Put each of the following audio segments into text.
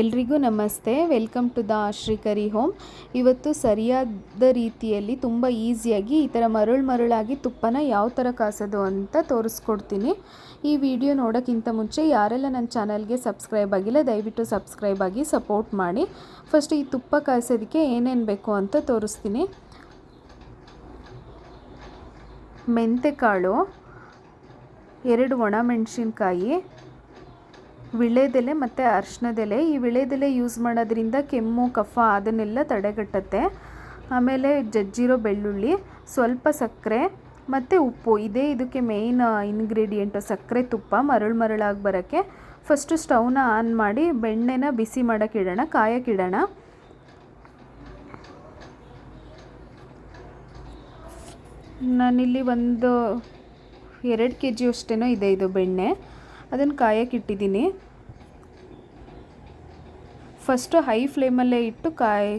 ಎಲ್ರಿಗೂ ನಮಸ್ತೆ. Welcome to the Shrikari home. ಇವತ್ತು ಸರಿಯಾದ ರೀತಿಯಲ್ಲಿ ತುಂಬ ಈಸಿಯಾಗಿ ಈ ಥರ ಮರಳು ಮರಳಾಗಿ ತುಪ್ಪನ ಯಾವ ಥರ ಕಾಸೋದು ಅಂತ ತೋರಿಸ್ಕೊಡ್ತೀನಿ. ಈ ವಿಡಿಯೋ ನೋಡೋಕ್ಕಿಂತ ಮುಂಚೆ ಯಾರೆಲ್ಲ ನನ್ನ ಚಾನಲ್ಗೆ ಸಬ್ಸ್ಕ್ರೈಬ್ ಆಗಿಲ್ಲ, ದಯವಿಟ್ಟು ಸಬ್ಸ್ಕ್ರೈಬ್ ಆಗಿ ಸಪೋರ್ಟ್ ಮಾಡಿ. ಫಸ್ಟ್ ಈ ತುಪ್ಪ ಕಾಯಿಸೋದಕ್ಕೆ ಏನೇನು ಬೇಕು ಅಂತ ತೋರಿಸ್ತೀನಿ. ಮೆಂತೆಕಾಳು, ಎರಡು ಒಣಮೆಣಸಿನ್ಕಾಯಿ ವಿಳೆದೆಲೆ ಮತ್ತು ಅರ್ಶಿನದೆಲೆ. ಈ ವಿಳೆದೆಲೆ ಯೂಸ್ ಮಾಡೋದ್ರಿಂದ ಕೆಮ್ಮು, ಕಫ ಅದನ್ನೆಲ್ಲ ತಡೆಗಟ್ಟುತ್ತೆ. ಆಮೇಲೆ ಜಜ್ಜಿರೋ ಬೆಳ್ಳುಳ್ಳಿ, ಸ್ವಲ್ಪ ಸಕ್ಕರೆ ಮತ್ತು ಉಪ್ಪು. ಇದೇ ಇದಕ್ಕೆ ಮೇಯ್ನ್ ಇನ್ಗ್ರೀಡಿಯೆಂಟು ಸಕ್ಕರೆ ತುಪ್ಪ ಮರಳು ಮರಳಾಗಿ ಬರೋಕ್ಕೆ. ಫಸ್ಟು ಸ್ಟವ್ನ ಆನ್ ಮಾಡಿ ಬೆಣ್ಣೆನ ಬಿಸಿ ಮಾಡೋಕ್ಕಿಡೋಣ ಕಾಯಕ್ಕಿಡೋಣ ನಾನಿಲ್ಲಿ ಒಂದು ಎರಡು ಕೆ ಜಿ ಅಷ್ಟೇನೋ ಇದೆ ಇದು ಬೆಣ್ಣೆ. ಅದನ್ನು ಕಾಯಕ್ಕೆ ಇಟ್ಟಿದ್ದೀನಿ. ಫಸ್ಟು ಹೈ ಫ್ಲೇಮಲ್ಲೇ ಇಟ್ಟು ಕಾಯಿ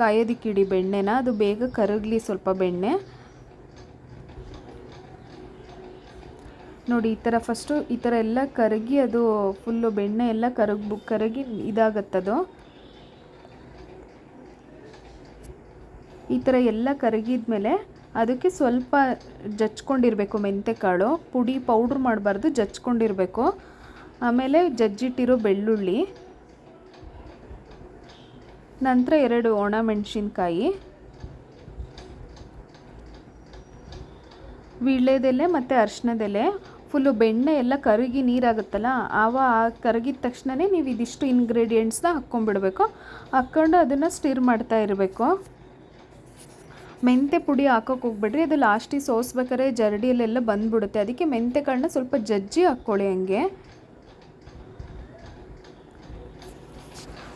ಕಾಯೋದಿಕ್ಕಿಡಿ ಬೆಣ್ಣೆನ. ಅದು ಬೇಗ ಕರಗಲಿ ಸ್ವಲ್ಪ ಬೆಣ್ಣೆ. ನೋಡಿ, ಈ ಥರ ಫಸ್ಟು ಈ ಥರ ಎಲ್ಲ ಕರಗಿ ಅದು ಫುಲ್ಲು ಬೆಣ್ಣೆ ಎಲ್ಲ ಕರಗ್ ಕರಗಿ ಇದಾಗತ್ತದು ಈ ಥರ ಎಲ್ಲ ಕರಗಿದ್ಮೇಲೆ ಅದಕ್ಕೆ ಸ್ವಲ್ಪ ಜಚ್ಕೊಂಡಿರಬೇಕು ಮೆಂತ್ಯಕಾಳು ಪುಡಿ ಪೌಡ್ರ್ ಮಾಡಬಾರ್ದು ಜಚ್ಕೊಂಡಿರಬೇಕು ಆಮೇಲೆ ಜಜ್ಜಿಟ್ಟಿರೋ ಬೆಳ್ಳುಳ್ಳಿ, ನಂತರ ಎರಡು ಒಣ ಮೆಣಸಿನ್ಕಾಯಿ, ವೀಳ್ಯದೆಲೆ ಮತ್ತು ಅರ್ಶಿನದೆಲೆ ಫುಲ್ಲು ಬೆಣ್ಣೆ ಎಲ್ಲ ಕರಗಿ ನೀರಾಗುತ್ತಲ್ಲ ಆವ ಕರಗಿದ ತಕ್ಷಣವೇ ನೀವು ಇದಿಷ್ಟು ಇಂಗ್ರೀಡಿಯೆಂಟ್ಸ್ನ ಹಾಕ್ಕೊಂಡ್ಬಿಡ್ಬೇಕು. ಹಾಕ್ಕೊಂಡು ಅದನ್ನು ಸ್ಟಿರ್ ಮಾಡ್ತಾ ಇರಬೇಕು. ಮೆಂತೆ ಪುಡಿ ಹಾಕೋಕೆ ಹೋಗ್ಬಿಡ್ರಿ. ಅದು ಲಾಸ್ಟಿಗೆ ಸೋಸ್ಬೇಕಾದ್ರೆ ಜರಡಿಯಲ್ಲೆಲ್ಲ ಬಂದ್ಬಿಡುತ್ತೆ. ಅದಕ್ಕೆ ಮೆಂತೆ ಕಾಳನ್ನ ಸ್ವಲ್ಪ ಜಜ್ಜಿ ಹಾಕ್ಕೊಳ್ಳಿ ಹಂಗೆ.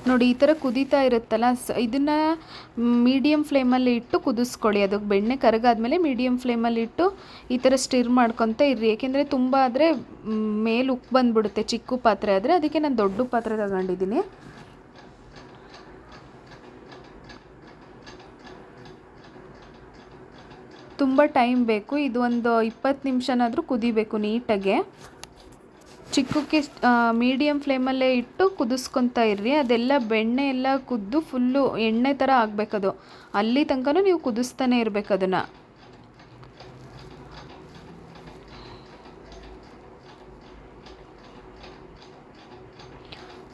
ನೋಡಿ, ಈ ಥರ ಕುದೀತಾ ಇರುತ್ತಲ್ಲ, ಸ ಇದನ್ನು ಮೀಡಿಯಮ್ ಫ್ಲೇಮಲ್ಲಿ ಇಟ್ಟು ಕುದಿಸ್ಕೊಳ್ಳಿ. ಅದಕ್ಕೆ ಬೆಣ್ಣೆ ಕರಗಾದ್ಮೇಲೆ ಮೀಡಿಯಮ್ ಫ್ಲೇಮಲ್ಲಿ ಇಟ್ಟು ಈ ಥರ ಸ್ಟಿರ್ ಮಾಡ್ಕೊತ ಇರ್ರಿ. ಏಕೆಂದರೆ ತುಂಬ ಆದರೆ ಮೇಲೆ ಉಪ್ಪು ಬಂದುಬಿಡುತ್ತೆ. ಚಿಕ್ಕ ಪಾತ್ರೆ ಆದರೆ. ಅದಕ್ಕೆ ನಾನು ದೊಡ್ಡ ಪಾತ್ರೆ ತಗೊಂಡಿದ್ದೀನಿ. ತುಂಬ ಟೈಮ್ ಬೇಕು. ಇದು ಒಂದು ಇಪ್ಪತ್ತು ನಿಮಿಷನಾದರೂ ಕುದಿಬೇಕು ನೀಟಾಗೆ. ಚಿಕ್ಕಕ್ಕೆ ಮೀಡಿಯಮ್ ಫ್ಲೇಮಲ್ಲೇ ಇಟ್ಟು ಕುದಿಸ್ಕೊತಾ ಇರ್ರಿ. ಅದೆಲ್ಲ ಬೆಣ್ಣೆ ಎಲ್ಲ ಕುದ್ದು ಫುಲ್ಲು ಎಣ್ಣೆ ಥರ ಆಗಬೇಕದು. ಅಲ್ಲಿ ತನಕನೂ ನೀವು ಕುದಿಸ್ತಾನೆ ಇರಬೇಕು ಅದನ್ನು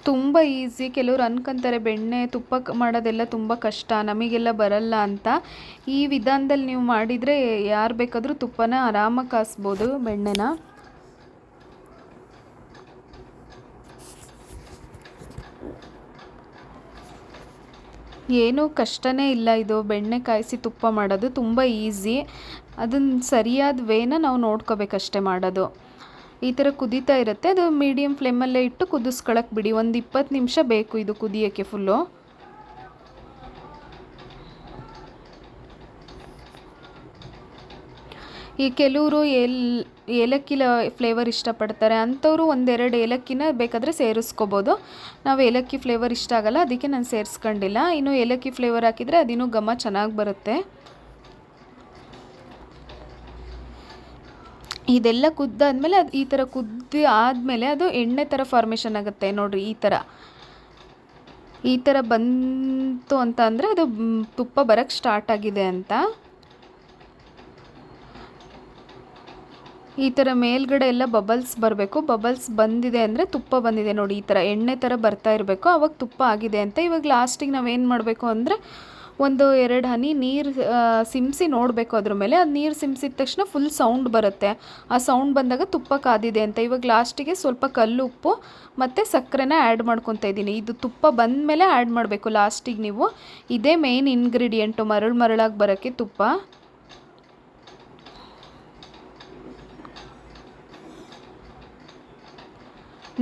ತುಂಬ ಈಸಿ ಕೆಲವ್ರು ಅನ್ಕೊಂತಾರೆ, ಬೆಣ್ಣೆ ತುಪ್ಪ ಮಾಡೋದೆಲ್ಲ ತುಂಬ ಕಷ್ಟ, ನಮಗೆಲ್ಲ ಬರಲ್ಲ ಅಂತ. ಈ ವಿಧಾನದಲ್ಲಿ ನೀವು ಮಾಡಿದರೆ ಯಾರು ಬೇಕಾದರೂ ತುಪ್ಪನ ಆರಾಮಾಗಿ ಕಾಸ್ಬೋದು, ಬೆಣ್ಣೆನ. ಏನೂ ಕಷ್ಟನೇ ಇಲ್ಲ ಇದು. ಬೆಣ್ಣೆ ಕಾಯಿಸಿ ತುಪ್ಪ ಮಾಡೋದು ತುಂಬ ಈಸಿ ಅದನ್ನು ಸರಿಯಾದ ವೇನ ನಾವು ನೋಡ್ಕೋಬೇಕಷ್ಟೆ ಮಾಡೋದು. ಈ ಥರ ಕುದೀತಾ ಇರುತ್ತೆ. ಅದು ಮೀಡಿಯಮ್ ಫ್ಲೇಮಲ್ಲೇ ಇಟ್ಟು ಕುದಿಸ್ಕೊಳಕ್ಕೆ ಬಿಡಿ. ಒಂದು ಇಪ್ಪತ್ತು ನಿಮಿಷ ಬೇಕು ಇದು ಕುದಿಯೋಕ್ಕೆ ಫುಲ್ಲು ಈ ಕೆಲವರು ಏಲ್ ಏಲಕ್ಕಿಲ ಫ್ಲೇವರ್ ಇಷ್ಟಪಡ್ತಾರೆ. ಅಂಥವ್ರು ಒಂದೆರಡು ಏಲಕ್ಕಿನ ಬೇಕಾದರೆ ಸೇರಿಸ್ಕೋಬೋದು. ನಾವು ಏಲಕ್ಕಿ ಫ್ಲೇವರ್ ಇಷ್ಟ ಆಗಲ್ಲ, ಅದಕ್ಕೆ ನಾನು ಸೇರಿಸ್ಕೊಂಡಿಲ್ಲ. ಇನ್ನು ಏಲಕ್ಕಿ ಫ್ಲೇವರ್ ಹಾಕಿದರೆ ಅದಿನ್ನೂ ಘಮ ಚೆನ್ನಾಗಿ ಬರುತ್ತೆ. ಇದೆಲ್ಲ ಕುದ್ದಾದ್ಮೇಲೆ ಅದು ಈ ಥರ ಕುದ್ದು ಆದಮೇಲೆ ಅದು ಎಣ್ಣೆ ಥರ ಫಾರ್ಮೇಷನ್ ಆಗುತ್ತೆ ನೋಡಿರಿ ಈ ಥರ ಈ ಥರ ಬಂತು ಅಂತ ಅಂದರೆ ಅದು ತುಪ್ಪ ಬರೋಕ್ಕೆ ಸ್ಟಾರ್ಟ್ ಆಗಿದೆ ಅಂತ. ಈ ಥರ ಮೇಲ್ಗಡೆ ಎಲ್ಲ ಬಬಲ್ಸ್ ಬರಬೇಕು. ಬಬಲ್ಸ್ ಬಂದಿದೆ ಅಂದರೆ ತುಪ್ಪ ಬಂದಿದೆ ನೋಡಿ ಈ ಥರ ಎಣ್ಣೆ ಥರ ಬರ್ತಾ ಇರಬೇಕು. ಆವಾಗ ತುಪ್ಪ ಆಗಿದೆ ಅಂತ. ಇವಾಗ ಲಾಸ್ಟಿಗೆ ನಾವೇನು ಮಾಡಬೇಕು ಅಂದರೆ ಒಂದು ಎರಡು ಹನಿ ನೀರು ಸಿಮ್ಸಿ ನೋಡಬೇಕು ಅದ್ರ ಮೇಲೆ. ಅದು ನೀರು ಸಿಮ್ಸಿದ ತಕ್ಷಣ ಫುಲ್ ಸೌಂಡ್ ಬರುತ್ತೆ. ಆ ಸೌಂಡ್ ಬಂದಾಗ ತುಪ್ಪ ಕಾದಿದೆ ಅಂತ. ಇವಾಗ ಲಾಸ್ಟಿಗೆ ಸ್ವಲ್ಪ ಕಲ್ಲು, ಉಪ್ಪು ಮತ್ತು ಸಕ್ಕರೆನ ಆ್ಯಡ್ ಮಾಡ್ಕೊತಾ ಇದ್ದೀನಿ. ಇದು ತುಪ್ಪ ಬಂದ ಮೇಲೆ ಆ್ಯಡ್ ಮಾಡಬೇಕು ಲಾಸ್ಟಿಗೆ ನೀವು. ಇದೇ ಮೇಯ್ನ್ ಇಂಗ್ರೀಡಿಯೆಂಟು ಮರಳು ಮರಳಾಗಿ ಬರೋಕ್ಕೆ ತುಪ್ಪ.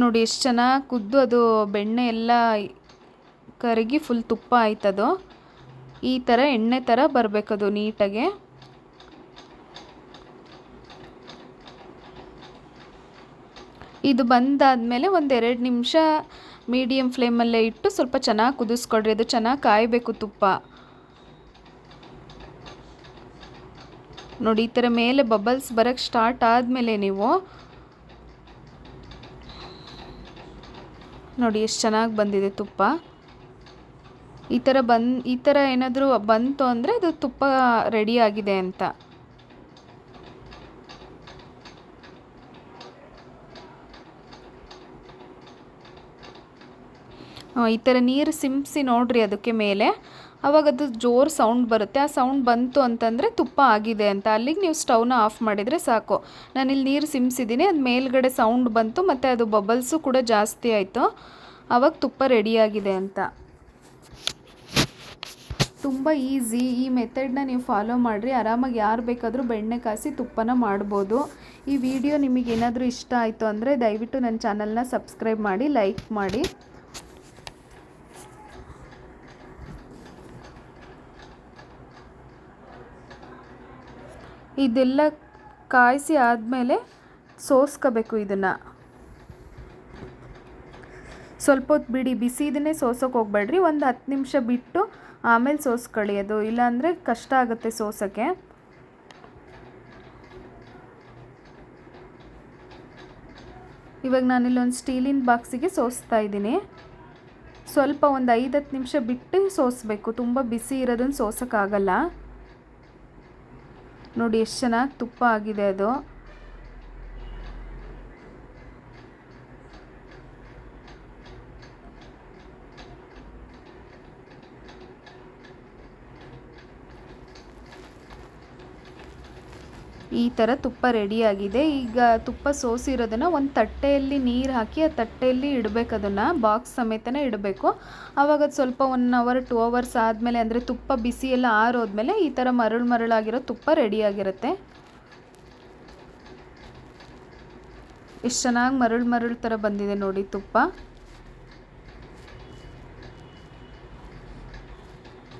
ನೋಡಿ ಎಷ್ಟು ಚೆನ್ನಾಗಿ ಕುದ್ದು ಅದು ಬೆಣ್ಣೆ ಎಲ್ಲ ಕರಗಿ ಫುಲ್ ತುಪ್ಪ ಆಯ್ತದು. ಈ ಥರ ಎಣ್ಣೆ ಥರ ಬರಬೇಕದು ನೀಟಾಗೆ. ಇದು ಬಂದಾದಮೇಲೆ ಒಂದೆರಡು ನಿಮಿಷ ಮೀಡಿಯಮ್ ಫ್ಲೇಮಲ್ಲೇ ಇಟ್ಟು ಸ್ವಲ್ಪ ಚೆನ್ನಾಗಿ ಕುದಿಸ್ಕೊಡ್ರಿ ಅದು ಚೆನ್ನಾಗಿ ಕಾಯಬೇಕು ತುಪ್ಪ. ನೋಡಿ, ಈ ಥರ ಮೇಲೆ ಬಬಲ್ಸ್ ಬರೋಕ್ಕೆ ಸ್ಟಾರ್ಟ್ ಆದಮೇಲೆ ನೀವು ನೋಡಿ, ಎಷ್ಟು ಚೆನ್ನಾಗಿ ಬಂದಿದೆ ತುಪ್ಪ. ಈ ಥರ ಬನ್ ಈ ಥರ ಏನಾದರೂ ಬಂತು ಅಂದರೆ ಅದು ತುಪ್ಪ ರೆಡಿ ಆಗಿದೆ ಅಂತ. ಈ ಥರ ನೀರು ಸಿಂಪಿಸಿ ನೋಡ್ರಿ ಅದಕ್ಕೆ ಮೇಲೆ. ಅವಾಗ ಅದು ಜೋರು ಸೌಂಡ್ ಬರುತ್ತೆ. ಆ ಸೌಂಡ್ ಬಂತು ಅಂತಂದರೆ ತುಪ್ಪ ಆಗಿದೆ ಅಂತ. ಅಲ್ಲಿಗೆ ನೀವು ಸ್ಟವ್ನ ಆಫ್ ಮಾಡಿದರೆ ಸಾಕು. ನಾನಿಲ್ಲಿ ನೀರು ಸಿಂಪಿಸಿದ್ದೀನಿ, ಅದು ಮೇಲ್ಗಡೆ ಸೌಂಡ್ ಬಂತು, ಮತ್ತು ಅದು ಬಬಲ್ಸು ಕೂಡ ಜಾಸ್ತಿ ಆಯಿತು. ಆವಾಗ ತುಪ್ಪ ರೆಡಿಯಾಗಿದೆ ಅಂತ. ತುಂಬ ಈಸಿ. ಈ ಮೆಥಡ್ನ ನೀವು ಫಾಲೋ ಮಾಡಿರಿ. ಆರಾಮಾಗಿ ಯಾರು ಬೇಕಾದರೂ ಬೆಣ್ಣೆ ಕಾಸಿ ತುಪ್ಪನ ಮಾಡ್ಬೋದು. ಈ ವಿಡಿಯೋ ನಿಮಗೆ ಏನಾದರೂ ಇಷ್ಟ ಆಯಿತು ಅಂದರೆ ದಯವಿಟ್ಟು ನನ್ನ ಚಾನಲ್ನ ಸಬ್ಸ್ಕ್ರೈಬ್ ಮಾಡಿ, ಲೈಕ್ ಮಾಡಿ. ಇದೆಲ್ಲ ಕಾಯಿಸಿ ಆದಮೇಲೆ ಸೋಸ್ಕೋಬೇಕು ಇದನ್ನು. ಸ್ವಲ್ಪ ಹೊತ್ತು ಬಿಡಿ. ಬಿಸಿ ಇದನ್ನೇ ಸೋಸೋಕೆ ಹೋಗ್ಬೇಡ್ರಿ. ಒಂದು ಹತ್ತು ನಿಮಿಷ ಬಿಟ್ಟು ಆಮೇಲೆ ಸೋಸ್ ಅದು ಇಲ್ಲಾಂದರೆ ಕಷ್ಟ ಆಗುತ್ತೆ ಸೋಸೋಕ್ಕೆ. ಇವಾಗ ನಾನಿಲ್ಲೊಂದು ಸ್ಟೀಲಿನ ಬಾಕ್ಸಿಗೆ ಸೋಸ್ತಾ ಇದ್ದೀನಿ. ಸ್ವಲ್ಪ ಒಂದು ಐದು ಹತ್ತು ನಿಮಿಷ ಬಿಟ್ಟು ಸೋಸಬೇಕು, ತುಂಬ ಬಿಸಿ ಇರೋದನ್ನು ಸೋಸೋಕ್ಕಾಗಲ್ಲ. ನೋಡಿ, ಎಷ್ಟು ಚೆನ್ನಾಗಿ ತುಪ್ಪ ಆಗಿದೆ ಅದು. ಈ ಥರ ತುಪ್ಪ ರೆಡಿಯಾಗಿದೆ ಈಗ ತುಪ್ಪ ಸೋಸಿರೋದನ್ನು ಒಂದು ತಟ್ಟೆಯಲ್ಲಿ ನೀರು ಹಾಕಿ ಆ ತಟ್ಟೆಯಲ್ಲಿ ಇಡಬೇಕು ಅದನ್ನು. ಬಾಕ್ಸ್ ಸಮೇತನೇ ಇಡಬೇಕು. ಆವಾಗ ಅದು ಸ್ವಲ್ಪ ಒನ್ ಅವರ್ ಟೂ ಅವರ್ಸ್ ಆದಮೇಲೆ ಅಂದರೆ ತುಪ್ಪ ಬಿಸಿ ಎಲ್ಲ ಆರೋದ್ಮೇಲೆ ಈ ಥರ ಮರಳು ಮರಳಾಗಿರೋ ತುಪ್ಪ ರೆಡಿಯಾಗಿರುತ್ತೆ ಎಷ್ಟು ಚೆನ್ನಾಗಿ ಮರಳು ಮರಳು ಥರ ಬಂದಿದೆ ನೋಡಿ ತುಪ್ಪ.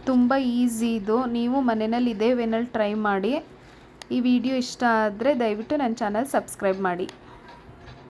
ತುಂಬ ಈಸಿ ಇದು. ನೀವು ಮನೆಯಲ್ಲಿ ಇದೇ ವೇನಲ್ಲಿ ಟ್ರೈ ಮಾಡಿ. ಈ ವಿಡಿಯೋ ಇಷ್ಟ ಆದರೆ ದಯವಿಟ್ಟು ನನ್ನ ಚಾನಲ್ ಸಬ್ಸ್ಕ್ರೈಬ್ ಮಾಡಿ.